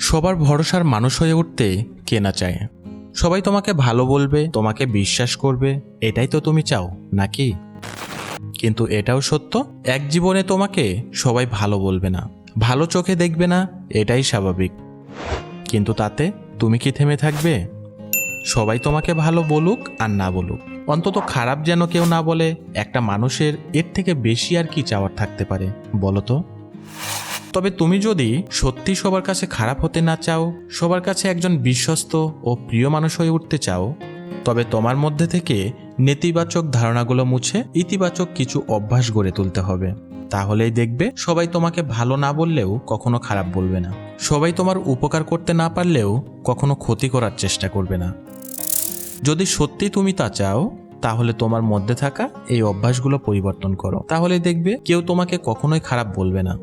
সবার ভরসার মানুষ হয়ে উঠতে কে না চায়? সবাই তোমাকে ভালো বলবে, তোমাকে বিশ্বাস করবে, এটাই তো তুমি চাও, নাকি? কিন্তু এটাও সত্য, এক জীবনে তোমাকে সবাই ভালো বলবে না, ভালো চোখে দেখবে না, এটাই স্বাভাবিক। কিন্তু তাতে তুমি কি থেমে থাকবে? সবাই তোমাকে ভালো বলুক আর না বলুক। অন্তত খারাপ যেন কেউ না বলে, একটা মানুষের এর থেকে বেশি আর কি চাওয়ার থাকতে পারে, বলো তো? তবে তুমি যদি সত্যি সবার কাছে খারাপ হতে না চাও, সবার কাছে একজন বিশ্বস্ত ও প্রিয় মানুষ হয়ে উঠতে চাও, তবে তোমার মধ্যে থেকে নেতিবাচক ধারণাগুলো মুছে ইতিবাচক কিছু অভ্যাস গড়ে তুলতে হবে। তাহলেই দেখবে সবাই তোমাকে ভালো না বললেও কখনো খারাপ বলবে না। সবাই তোমার উপকার করতে না পারলেও কখনো ক্ষতি করার চেষ্টা করবে না। যদি সত্যি তুমি তা চাও, তাহলে তোমার মধ্যে থাকা এই অভ্যাসগুলো পরিবর্তন করো। তাহলে দেখবে কেউ তোমাকে কখনোই খারাপ বলবে না।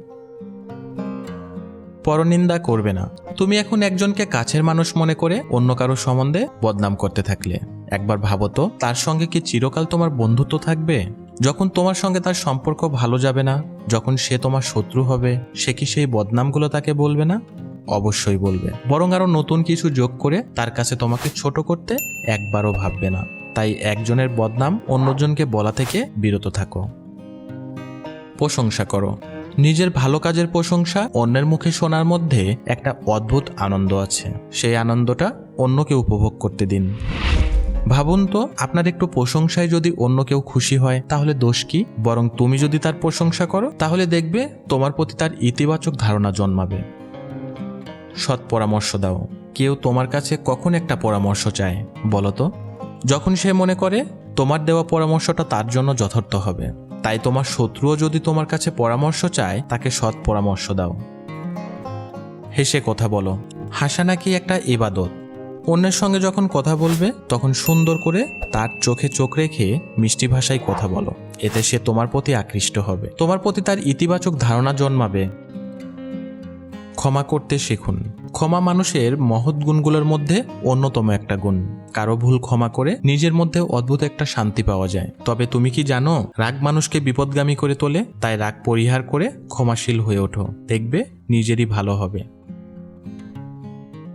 পরনিন্দা করবে না। তুমি এখন একজনকে কাছের মানুষ মনে করে অন্য কারও সম্বন্ধে বদনাম করতে থাকলে। একবার ভাবো তো, তার সঙ্গে কি চিরকাল তোমার বন্ধুত্ব থাকবে? যখন তোমার সঙ্গে তার সম্পর্ক ভালো যাবে না, যখন সে তোমার শত্রু হবে, সে কি সেই বদনামগুলো তাকে বলবে না? অবশ্যই বলবে। বরং আরও নতুন কিছু যোগ করে তার কাছে তোমাকে ছোট করতে একবারও ভাববে না। তাই একজনের বদনাম অন্যজনকে বলা থেকে বিরত থাকো। প্রশংসা করো। নিজের ভালো কাজের প্রশংসা অন্যের মুখে শোনার মধ্যে একটা অদ্ভুত আনন্দ আছে। সেই আনন্দটা অন্যকে উপভোগ করতে দিন। ভাবুন তো, আপনার একটু প্রশংসায় যদি অন্য কেউ খুশি হয়, তাহলে দোষ কি? বরং তুমি যদি তার প্রশংসা করো, তাহলে দেখবে তোমার প্রতি তার ইতিবাচক ধারণা জন্মাবে। সৎ পরামর্শ দাও। কেউ তোমার কাছে কখন একটা পরামর্শ চায়, বলো তো? যখন সে মনে করে, তোমার দেওয়া পরামর্শটা তার জন্য যথার্থ হবে। তাই তোমার শত্রুও যদি তোমার কাছে পরামর্শ চায়, তাকে সৎ পরামর্শ দাও। হেসে কথা বলো, হাসা নাকি একটা ইবাদত? অন্যের সঙ্গে যখন কথা বলবে, তখন সুন্দর করে তার চোখে চোখ রেখে মিষ্টি ভাষায় কথা বলো। এতে সে তোমার প্রতি আকৃষ্ট হবে। তোমার প্রতি তার ইতিবাচক ধারণা জন্মাবে। ক্ষমা করতে শিখুন। ক্ষমা মানুষের মহৎ গুণগুলোর মধ্যে অন্যতম একটা গুণ। কারও ভুল ক্ষমা করে নিজের মধ্যে অদ্ভুত একটা শান্তি পাওয়া যায়। তবে তুমি কি জানো, রাগ মানুষকে বিপদগামী করে তোলে, তাই রাগ পরিহার করে ক্ষমাশীল হয়ে ওঠো। দেখবে নিজেরই ভালো হবে।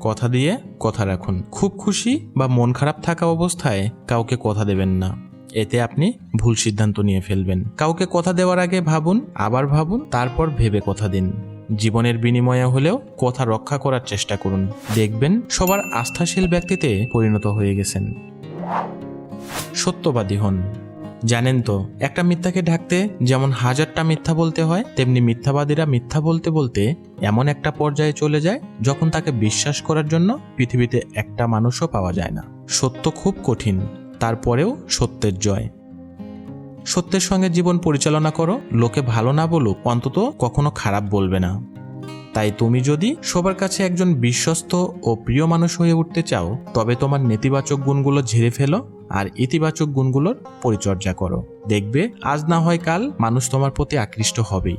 কথা দিয়ে কথা রাখুন। খুব খুশি বা মন খারাপ থাকা অবস্থায় কাউকে কথা দেবেন না। এতে আপনি ভুল সিদ্ধান্ত নিয়ে ফেলবেন। কাউকে কথা দেওয়ার আগে ভাবুন, আবার ভাবুন, তারপর ভেবে কথা দিন। জীবনের বিনিময়ে হলেও কথা রক্ষা করার চেষ্টা করুন। দেখবেন সবার আস্থাশীল ব্যক্তিতে পরিণত হয়ে গেছেন। সত্যবাদী হন। জানেন তো, একটা মিথ্যাকে ঢাকতে যেমন হাজারটা মিথ্যা বলতে হয়, তেমনি মিথ্যাবাদীরা মিথ্যা বলতে বলতে এমন একটা পর্যায়ে চলে যায়, যখন তাকে বিশ্বাস করার জন্য পৃথিবীতে একটা মানুষও পাওয়া যায় না। সত্য খুব কঠিন, তারপরেও সত্যের জয়। সত্যের সঙ্গে জীবন পরিচালনা করো, লোকে ভালো না বলুক, অন্তত কখনো খারাপ বলবে না। তাই তুমি যদি সবার কাছে একজন বিশ্বস্ত ও প্রিয় মানুষ হয়ে উঠতে চাও, তবে তোমার নেতিবাচক গুণগুলো ঝেড়ে ফেলো আর ইতিবাচক গুণগুলোর পরিচর্যা করো। দেখবে, আজ না হয় কাল মানুষ তোমার প্রতি আকৃষ্ট হবেই।